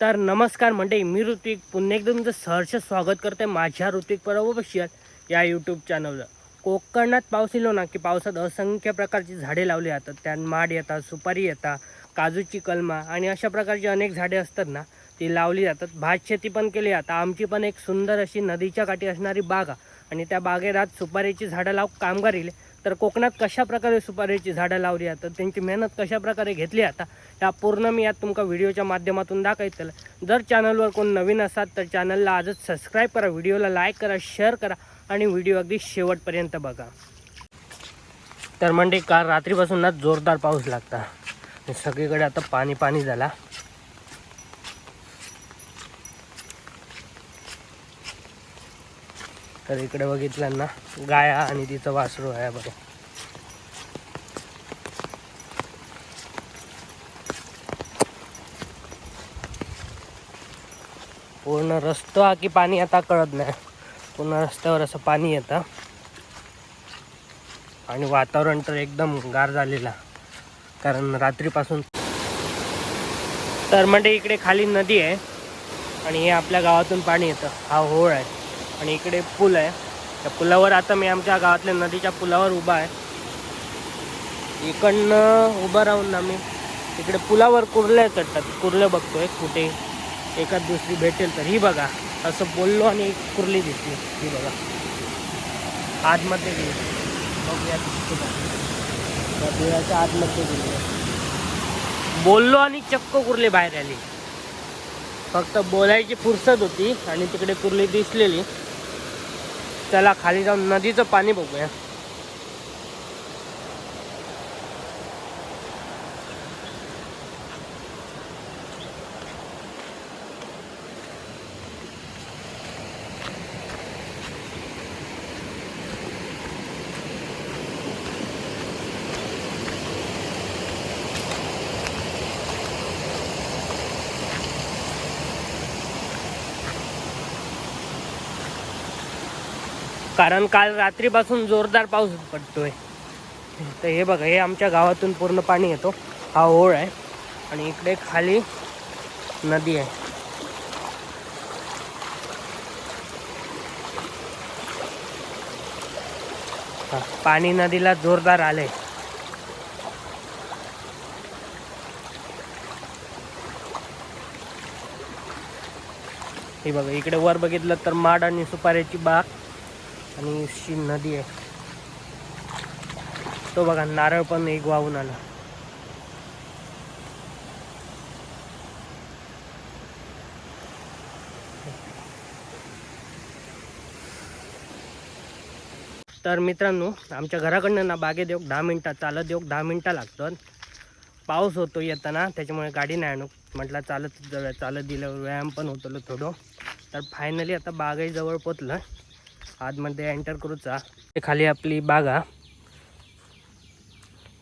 तर नमस्कार मंडळी मी ऋतिक. पुन्हा एकदा तुमचं सहर्ष स्वागत करते माझ्या ऋतिक परवशियात या यूट्यूब चॅनलवर कोकणात पाऊस येलो ना की पावसात असंख्य प्रकारची झाडे लावली जातात. त्यात माड येतात सुपारी येतात काजूची कलमा आणि अशा प्रकारची अनेक झाडे असतात ना ती लावली जातात. भात शेती पण केली जातात आमची पण एक सुंदर अशी नदीच्या काठी असणारी बाग आणि त्या बागेत आज सुपारीची झाडं लाव कामगार येईल तर कोकणात कशा प्रकारे सुपारीची झाडं लावली जातात त्यांची मेहनत कशा प्रकारे घेतली आता या पूर्ण मी यात तुमका व्हिडिओच्या माध्यमातून दाखवतील. जर चॅनलवर कोण नवीन असाल तर चॅनलला आजच सबस्क्राईब करा व्हिडिओला लाईक करा शेअर करा आणि व्हिडिओ अगदी शेवटपर्यंत बघा. तर म्हणजे काल रात्रीपासून ना जोरदार पाऊस लागता. सगळीकडे आता पाणी पाणी झाला. तर इकडे बघितलं ना गाया आणि तिचं वासरू आहे बघा. पूर्ण रस्तो की पाणी आता कळत नाही. पूर्ण रस्त्यावर असं पाणी येतं. आणि वातावरण तर एकदम गार झालेला. कारण रात्रीपासून तर म्हणजे इकडे खाली नदी आहे. आणि हे आपल्या गावातून पाणी येतं. हा होळ आहे. आणि इकडे पूल आहे. त्या पुलावर आता मी आमच्या गावातल्या नदीच्या पुलावर उभा आहे. इकडनं उभं राहून ना मी इकडे पुलावर कुर्ल्या चढतात. कुर्लं बघतोय कुठे एखाद दुसरी भेटेल तर. ही बघा असं बोललो आणि एक कुर्ली दिसली. ही बघा. आतमध्ये गेली. बघूया कुठं आहे. त्या बिळाच्या आतमध्ये गेली. बोललो आणि चक्क कुर्ली बाहेर आली. फक्त बोलायची फुरसत होती आणि तिकडे कुर्ली दिसलेली. चला खाली जाऊन नदीचं पाणी बघूया. कारण काल रात्रीपासून जोरदार पाऊस पडतोय. तर हे बघा हे आमच्या गावातून पूर्ण पाणी येतो. हा ओळ आहे आणि इकडे खाली नदी आहे. पाणी नदीला जोरदार आले हे बघा इकडे वर बघितलं तर माड आणि सुपाऱ्याची बाग. आणि शी नदी आहे. तो बघा नारळ पण एक वाहून आला. तर मित्रांनो आमच्या घराकडनं ना बागेत येऊ दहा मिनटं चालत येऊ दहा मिनटं लागतात पाऊस होतो येताना त्याच्यामुळे गाडी नाही आणू. म्हटलं चालत चालत दिलं व्यायाम पण होतो थोडं. तर फायनली आता बागही जवळ पोचलं. आतमध्ये एंटर करूचा ते खाली आपली बागा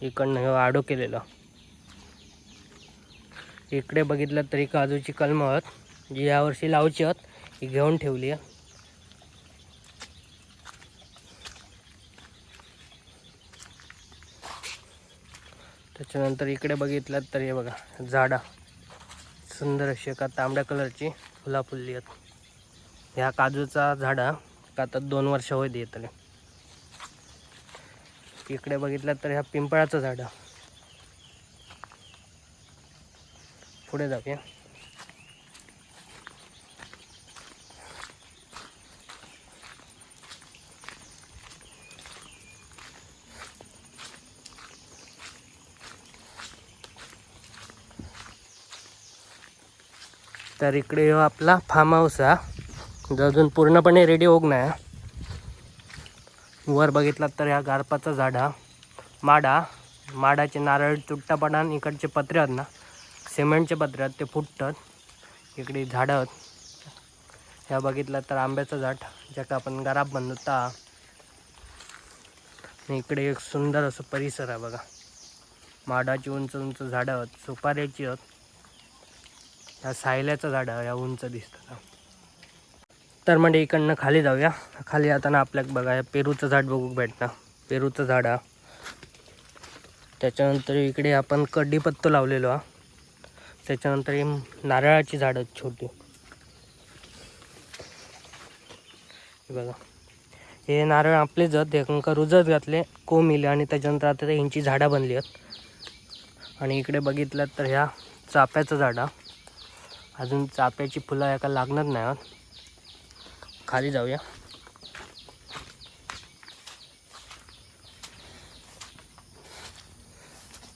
इकडनं हे आडो केलेलं. इकडे बघितलं तरी काजूची कलम आहेत जी यावर्षी लावची आहेत ही घेऊन ठेवली आहे त्याच्यानंतर इकडे बघितलं तर हे बघा झाडा. सुंदर अशी एका तांबड्या कलरची फुला फुलली आहेत. ह्या काजूचा झाडा आता दोन वर्ष होत येतले इकडे बघितलं तर ह्या पिंपळाचं झाड. पुढे जाऊया. तर इकडे हो आपला फार्म हाऊस हा. जो अजून पूर्णपणे रेडी होग नाही. वर बघितलात तर ह्या गारपाचा झाड हा माडा माडाचे नारळ तुटता पडान इकडचे पत्रे आहेत ना सिमेंटचे पत्रे आहेत ते फुटतात. इकडे झाडं आहेत. ह्या बघितलं तर आंब्याचं झाड ज्याका आपण गराब बनवता आणि इकडे एक सुंदर असं परिसर आहे बघा. माडाची उंच उंच झाडं आहेत सुपाऱ्याची आहेत. ह्या सायल्याचं झाड ह्या उंच दिसतं तर म्हणजे इकडनं खाली जाऊया. खाली जाताना आपल्याला बघा पेरूचं झाड बघू भेटणार पेरूचं झाड हा. त्याच्यानंतर इकडे आपण कढीपत्तो लावलेलो हा. त्याच्यानंतर ही नारळाची झाडं छोटी. बघा. हे नारळ आपलेच आहेत एका रुजत घातले कोंब इले आणि त्याच्यानंतर आता ते ह्यांची झाडं बनली आहेत. आणि इकडे बघितलं तर ह्या चाप्याचं झाडं अजून चाप्याची फुलं एका लागणार नाही आहेत खाली जाऊया.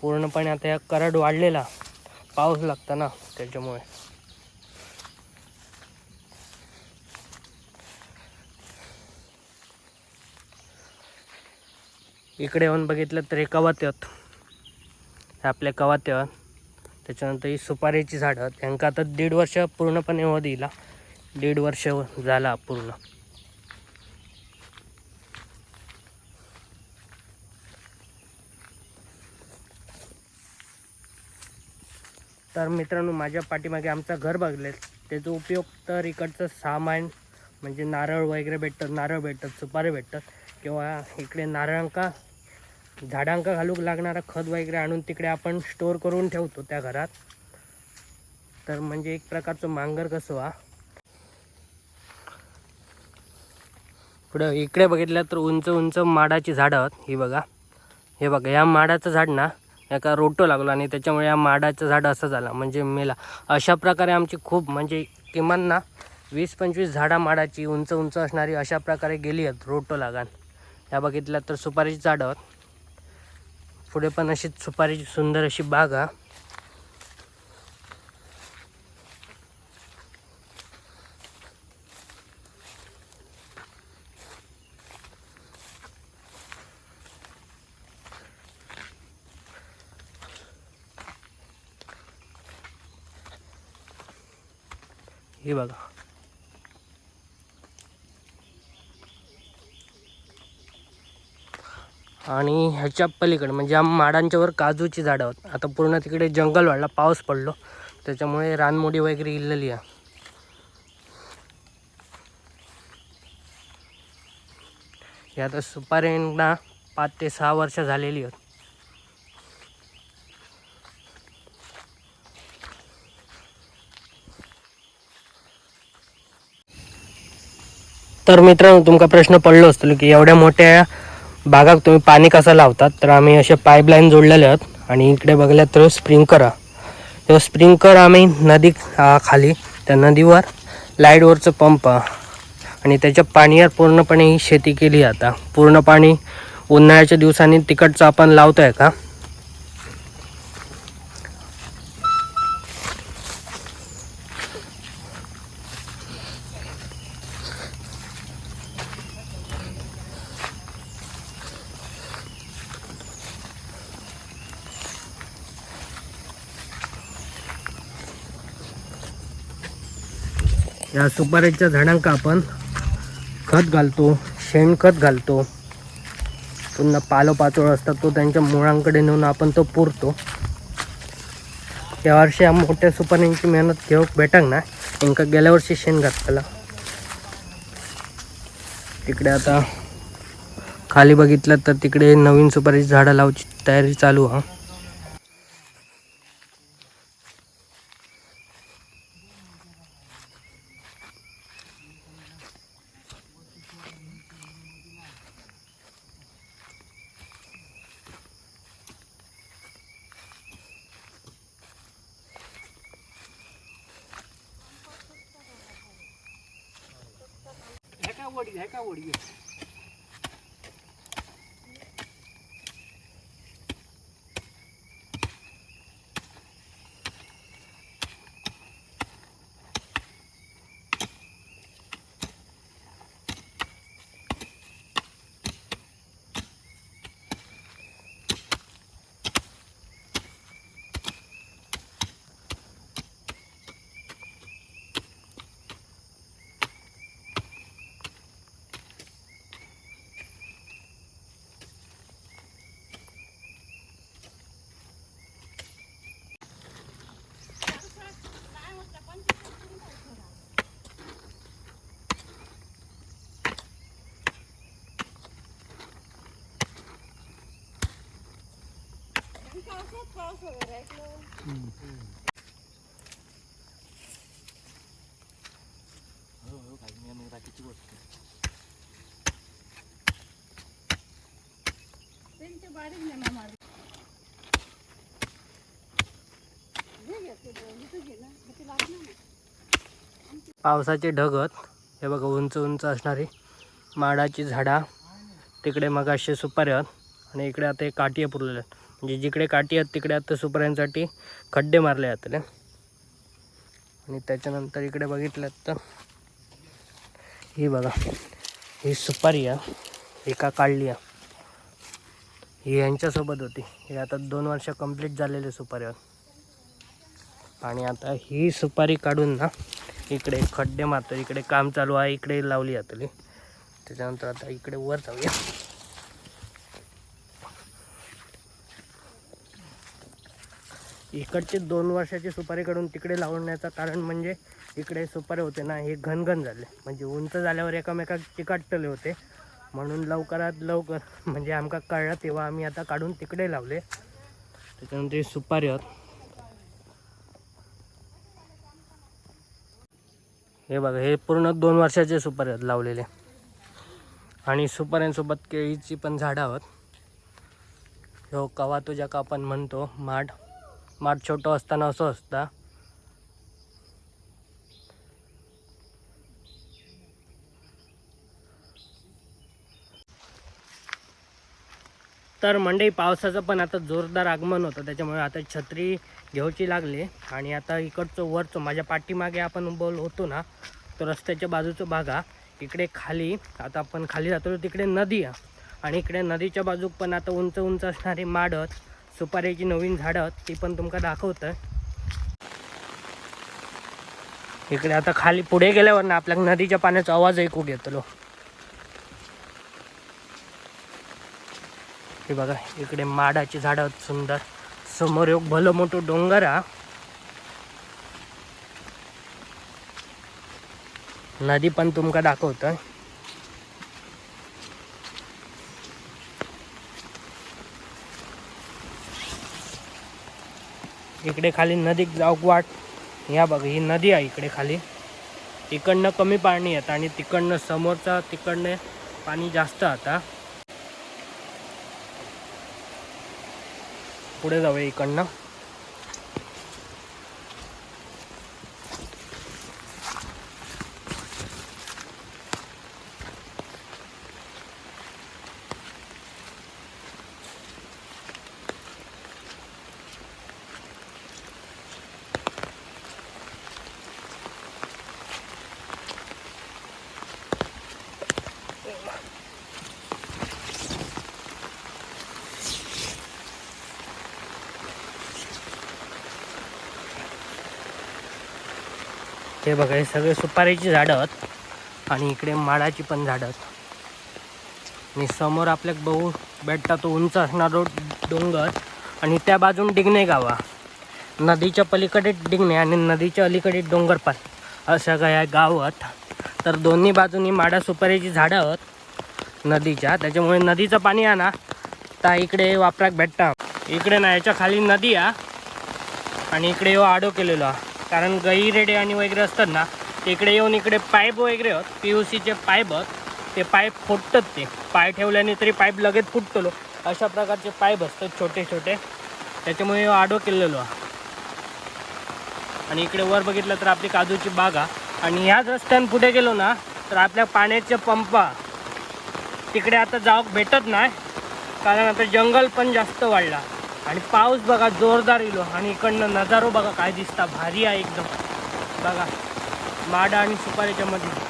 पूर्णपणे आता या करड वाढलेला पाऊस लागता ना त्याच्यामुळे. इकडे येऊन बघितलं तर हे कवाते हे आपल्या कवाते त्याच्यानंतर ही सुपारीची झाडं त्यांका आता दीड वर्ष पूर्णपणे हो दिला. दीड वर्ष झाला पूर्ण. तर मित्रांनो माझ्या पाठीमागे आमचं घर बघले त्याचा उपयोग तर इकडचं सामान म्हणजे नारळ वगैरे भेटतात नारळ भेटतात सुपारी भेटतात. किंवा इकडे नारळांका झाडांका घालूक लागणारा खत वगैरे आणून तिकडे आपण स्टोअर करून ठेवतो त्या घरात. तर म्हणजे एक प्रकारचं मांगर कसं हा? पुढं इकडे बघितलं तर उंच उंच माडाची झाडं आहेत. ही बघा. हे बघा या माडाचं झाड ना एका रोटो लागलो आणि त्याच्यामुळे या माडाचं झाड असं झालं. म्हणजे मेला. अशा प्रकारे आमची खूप म्हणजे किमान ना वीस पंचवीस झाडा माडाची उंच उंच असणारी अशा प्रकारे गेली आहेत रोटो लागान या बघितल्या तर सुपारीची झाडं आहेत. पुढे पण अशी सुपारीची सुंदर अशी बाग हा हे बघा. आणि ह्याच्या पलीकडे म्हणजे या माडांच्या वर काजूची झाडं आहेत. आता पूर्ण तिकडे जंगल वाढला पाऊस पडलो. त्याच्यामुळे रानमोडी वगैरे इल्लेली आहे. हे आता सुपाऱ्यांना पाच ते सहा वर्ष झालेली आहेत. तर मित्रांनो तुमका प्रश्न पडलो असतो की एवढ्या मोठ्या भागात तुम्ही पाणी कसं लावतात? तर आम्ही असे पाईपलाईन जोडलेले आहोत आणि इकडे बघल्या तर स्प्रिंकर तो स्प्रिंकर आम्ही नदी खाली त्या नदीवर लाईटवरचं पंप आणि त्याच्या पाण्यावर पूर्णपणे ही शेती केली आता. पूर्ण पाणी उन्हाळ्याच्या दिवसांनी तिकडचं आपण लावतो आहे का? या सुपारीच्या झाडांका आपण खत घालतो शेणखत घालतो. पुन्हा पालोपाचोळ असतात तो त्यांच्या मुळांकडे नेऊन आपण तो पुरतो. या वर्षी या मोठ्या सुपारींची मेहनत घेऊक भेटाक ना? त्यांका गेल्या वर्षी शेण घातलेला. तिकडे आता खाली बघितलं तर तिकडे नवीन सुपारीची झाडं लावची तयारी चालू हा કાવડી હે કાવડી पावसाचे ढगत हे बघा उंच उंच असणारी माडाची झाडा. तिकडे मग असे आहेत आणि इकडे आता हे काटिया पुरलेले आहेत. म्हणजे जिकडे काठी आहेत तिकडे आता सुपाऱ्यांसाठी खड्डे मारले जातात आणि त्याच्यानंतर इकडे बघितलं तर ही बघा ही सुपारी आहे एका काढली आहे. ही यांच्यासोबत होती. ही आता दोन वर्ष कंप्लीट झालेले सुपारीवर आणि आता ही सुपारी काढून ना इकडे खड्डे मारतो इकडे काम चालू आहे इकडे लावली जातली. त्याच्यानंतर आता इकडे वर जाऊया. इकडचे दोन वर्षाची सुपारी काढून तिकडे लावण्याचं कारण म्हणजे इकडे सुपारी होते ना हे घनघन झाले. म्हणजे उंच झाल्यावर एकामेका चिकटले होते. म्हणून लवकरात लवकर म्हणजे आमका कळलं तेव्हा आम्ही आता काढून तिकडे लावले. त्याच्यानंतर सुपारी आहोत. हे बघा हे पूर्ण दोन वर्षाचे सुपारी आहेत लावलेले. आणि सुपाऱ्यांसोबत केळीची पण झाडं आहोत. हो कवा तुझ्या का आपण म्हणतो माठ. माठ छोटं असताना असं असता. तर मंडई पावसाचं पण आता जोरदार आगमन होतं. त्याच्यामुळे आता छत्री घेऊची लागली. आणि आता इकडचं वरचं माझ्या पाठीमागे आपण बोल होतो ना तो रस्त्याच्या बाजूचं भागा इकडे खाली आता आपण खाली जातो तिकडे नदी आहे आणि इकडे नदीच्या बाजूक पण आता उंच उंच असणारी माडत सुपारीची नवीन झाडं ती पण तुमका दाखवतं इकडे आता खाली पुढे गेल्यावर ना आपल्या नदीच्या पाण्याचा आवाज ऐकू घेतलो हे बघा इकडे माडाची झाडं सुंदर. समोर एक भलं मोठं डोंगर हा नदी पण तुमका दाखवतं इकडे खाली नदी जाऊक वाट या बघा ही नदी आहे इकडे खाली. इकडनं कमी पाणी येतं आणि तिकडनं समोरचा तिकडनं पाणी जास्त आता. पुढे जाऊया इकडनं. हे बघा हे सगळे सुपारीची झाडं आहेत आणि इकडे माडाची पण झाडं आहेत. आणि समोर आपल्याक बघू भेटता तो उंच असणारो डोंगर आणि त्या बाजून डिगणे गावा. नदीच्या पलीकडे डिगणे आणि नदीच्या अलीकडे डोंगर पण अशा काय गाव आहेत. तर दोन्ही बाजूनी माडा सुपारीची झाडं आहेत नदीच्या. त्याच्यामुळे नदीचं पाणी आहे ना. त्या इकडे वापराक भेटता. इकडे ना याच्या खाली नदी आहे आणि इकडे येऊ आडो केलेलो आहे कारण गई रेडे आणि वगैरे असतात ना इकडे येऊन इकडे पाईप वगैरे आहेत पी यू सीचे पाईप आहेत ते पाईप फुटतात ते. पाय ठेवल्याने तरी पाईप लगेच फुटतलो. अशा प्रकारचे पाईप असतात छोटे छोटे. त्याच्यामुळे आडो केलेलो. आणि इकडे वर बघितलं तर आपली काजूची बाग. आहे आणि ह्याच रस्त्यानं पुढे गेलो ना तर आपल्या पाण्याचे पंपा तिकडे आता जाऊक भेटत नाही. कारण आता जंगल पण जास्त वाढला. आणि पाऊस बघा जोरदार येलो आणि इकडनं नजारो बघा काय दिसता. भारी आहे एकदम. बघा माडा आणि सुपारीच्या मध्ये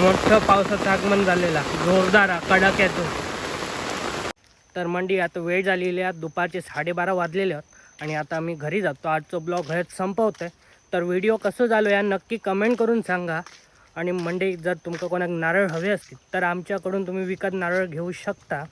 मोठं पावसाचं आगमन झालेला. जोरदार कडाक्यातून तर मंडी आता वेळ झालेली आहे. दुपारचे साडेबारा वाजलेले आहेत. आणि आता आम्ही घरी जातो. आजचं ब्लॉग घरात संपवतोय. तर व्हिडिओ कसं झालो या नक्की कमेंट करून सांगा. आणि मंडई जर तुमका कोणाक नारळ हवे असतील तर आमच्याकडून तुम्ही विकत नारळ घेऊ शकता.